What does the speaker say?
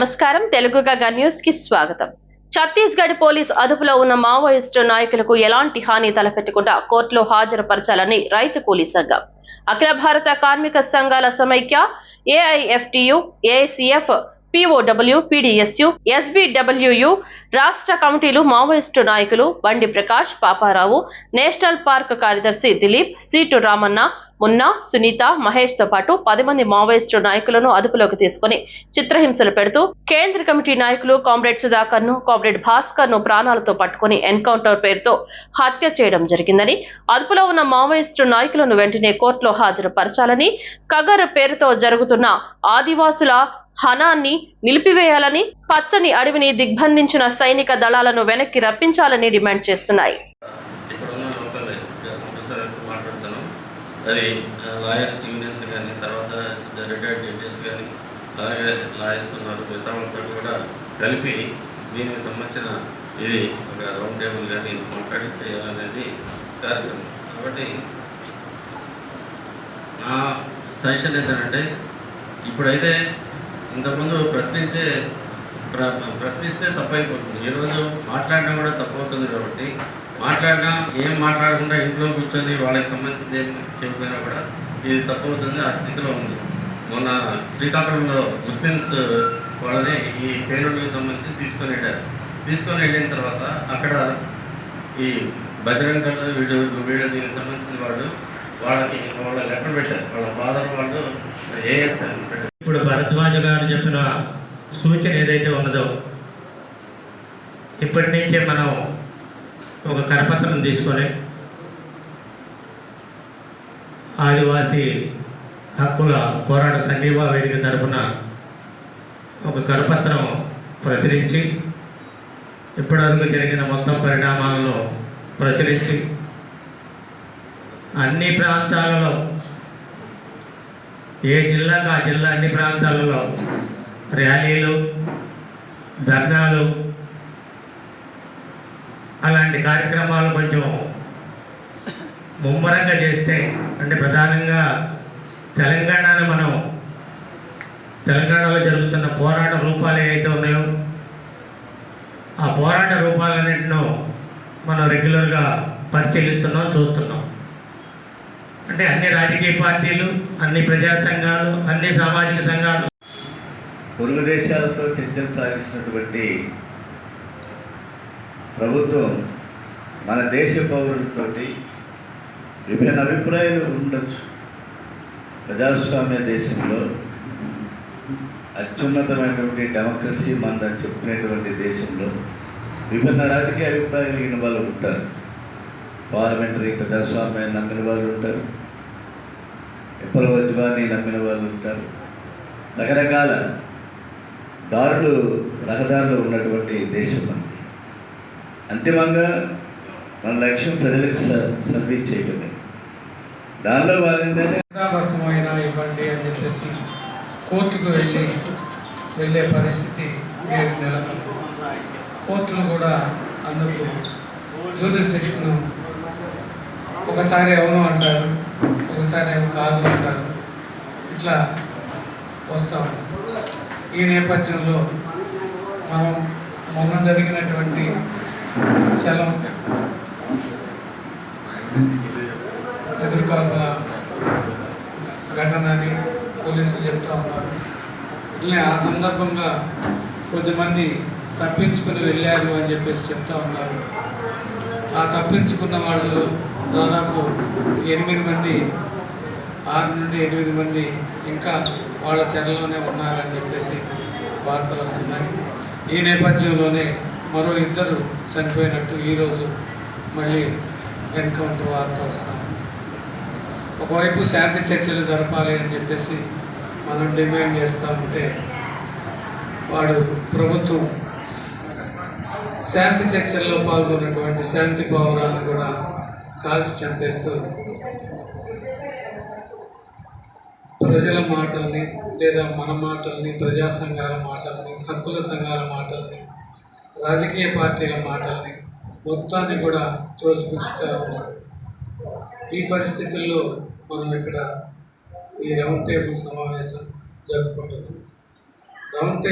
నమస్కారం. తెలుగు గగా న్యూస్కి స్వాగతం. ఛత్తీస్గఢ్ పోలీస్ అదుపులో ఉన్న మావోయిస్టు నాయకులకు ఎలాంటి హాని తలపెట్టకుండా కోర్టులో హాజరుపరచాలని రైతు కూలీ సంఘం. అఖిల భారత కార్మిక సంఘాల సమైక్య AIFTU AICF POW PDSU SBWU రాష్ట్ర కమిటీలు మావోయిస్టు నాయకులు బండి ప్రకాష్ పాపారావు నేషనల్ పార్క్ కార్యదర్శి దిలీప్ సీటు రామన్న మున్నా సునీత మహేష్తో పాటు పది మంది మావోయిస్టు నాయకులను అదుపులోకి తీసుకుని చిత్రహింసలు పెడుతూ కేంద్ర కమిటీ నాయకులు కామ్రేడ్ సుధాకర్ను కామ్రేడ్ భాస్కర్ను ప్రాణాలతో పట్టుకుని ఎన్కౌంటర్ పేరుతో హత్య చేయడం జరిగిందని అదుపులో ఉన్న మావోయిస్టు నాయకులను వెంటనే కోర్టులో హాజరుపరచాలని కగర్ పేరుతో జరుగుతున్న ఆదివాసుల హనాన్ని నిలిపివేయాలని పచ్చని అడవిని దిగ్బంధించిన సైనిక దళాలను వెనక్కి రప్పించాలని డిమాండ్ చేస్తున్నాయి ఇక్కడ ఉన్న లోకల్ ప్రొఫెసర్ మాట్లాడుతున్నాం అది లాయర్స్ యూనియన్స్ కానీ తర్వాత రిటైర్డ్ జడ్జెస్ కానీ అలాగే లాయర్స్ ఉన్నారు. మిగతా వాళ్ళతో కూడా కలిపి దీనికి సంబంధించిన ఇది ఒక రౌండ్ టేబుల్ కానీ మాట్లాడి చేయాలనేది కార్యక్రమం. కాబట్టి నా సజెషన్ ఏంటంటే ఇప్పుడైతే ఇంతకుముందు ప్రశ్నించే ప్రశ్నిస్తే తప్పైపోతుంది. ఈరోజు మాట్లాడడం కూడా తప్పవుతుంది కాబట్టి మాట్లాడినా ఏం మాట్లాడకుండా ఇంట్లో కూర్చొని వాళ్ళకి సంబంధించి ఏం చెప్పినా కూడా ఇది తప్పవుతుంది ఆ స్థితిలో ఉంది. మొన్న శ్రీకాకుళంలో ముస్లిమ్స్ వాళ్ళని ఈ పేరుడికి సంబంధించి తీసుకొని వెళ్ళారు. తీసుకొని వెళ్ళిన తర్వాత అక్కడ ఈ బజరంగ వీడు వీడు దీనికి సంబంధించిన వాళ్ళు వాళ్ళకి వాళ్ళ లెటర్ పెట్టారు. వాళ్ళ ఫాదర్ వాళ్ళు ఏఎస్ అని ఇప్పుడు భరద్వాజ గారు చెప్పిన సూచన ఏదైతే ఉన్నదో ఇప్పటి నుంచే మనం ఒక కరపత్రం తీసుకొని ఆదివాసీ హక్కుల పోరాట సంఘీభా వేదిక తరఫున ఒక కరపత్రం ప్రచురించి ఇప్పటివరకు జరిగిన మొత్తం పరిణామాలను ప్రచురించి అన్ని ప్రాంతాలలో ఏ జిల్లాకు ఆ జిల్లా అన్ని ప్రాంతాలలో ర్యాలీలు ధర్నాలు అలాంటి కార్యక్రమాలు కొంచెం ముమ్మరంగా చేస్తే అంటే ప్రధానంగా తెలంగాణను మనం తెలంగాణలో జరుగుతున్న పోరాట రూపాలు ఏవైతే ఉన్నాయో ఆ పోరాట రూపాలన్నింటినో మనం రెగ్యులర్గా పరిశీలిస్తున్నాం చూస్తున్నాం. అంటే అన్ని రాజకీయ పార్టీలు అన్ని ప్రజా సంఘాలు అన్ని సామాజిక సంఘాలు పొరుగు దేశాలతో చర్చలు సాగిస్తున్నటువంటి ప్రభుత్వం మన దేశ పౌరులతో విభిన్న అభిప్రాయాలు ఉండొచ్చు. ప్రజాస్వామ్య దేశంలో అత్యున్నతమైనటువంటి డెమోక్రసీ మనదని చెప్పుకునేటువంటి దేశంలో విభిన్న రాజకీయ అభిప్రాయాలు కలిగిన వాళ్ళు ఉంటారు. పార్లమెంటరీ ప్రజాస్వామ్యాన్ని నమ్మిన వాళ్ళు ఉంటారు. విప్లవోద్యమాన్ని నమ్మిన వాళ్ళు ఉంటారు. రకరకాల దారులు రహదారులు ఉన్నటువంటి దేశం మనది అంతిమంగా మన లక్ష్యం ప్రజలకు సర్వీస్ చేయటమే. దానిలో భాగంగానే చిత్రాభాసం అయినా ఇవ్వండి అని చెప్పేసి కోర్టుకు వెళ్ళి వెళ్ళే పరిస్థితి నేడు నెలకొంది. కోర్టులు కూడా అందుకు జ్యూరిస్డిక్షన్ ఒకసారి అవును అంటారు ఒకసారి ఏమో కాదు అంటారు. ఇట్లా వస్తాం ఈ నేపథ్యంలో మనం మొన్న జరిగినటువంటి చలం ఎదుర్కొల్పన ఘటనని పోలీసులు చెప్తా ఉన్నారు. ఇలా ఆ సందర్భంగా కొద్దిమంది తప్పించుకుని వెళ్ళారు అని చెప్పేసి చెప్తా ఉన్నారు. ఆ తప్పించుకున్న వాళ్ళు దాదాపు ఎనిమిది మంది ఆరు నుండి ఎనిమిది మంది ఇంకా వాళ్ళ చెరలోనే ఉన్నారని చెప్పేసి వార్తలు వస్తున్నాయి. ఈ నేపథ్యంలోనే మరో ఇద్దరు చనిపోయినట్టు ఈరోజు మళ్ళీ ఎన్కౌంటర్ వార్త వస్తాం ఒకవైపు శాంతి చర్చలు జరపాలి అని చెప్పేసి మనం డిమాండ్ చేస్తూ ఉంటే వాడు ప్రభుత్వం శాంతి చర్చల్లో పాల్గొన్నటువంటి శాంతి పౌరాలను కూడా కాల్చి చంపేస్తూ ప్రజల మాటల్ని లేదా మన మాటల్ని ప్రజా సంఘాల మాటల్ని హక్కుల సంఘాల మాటల్ని రాజకీయ పార్టీల మాటల్ని మొత్తాన్ని కూడా తోసిపుచ్చుతూ ఉన్నారు ఈ పరిస్థితుల్లో మనం ఇక్కడ ఈ రౌండ్ టేబుల్ సమావేశం జరుపుకుంటున్నాం. Round table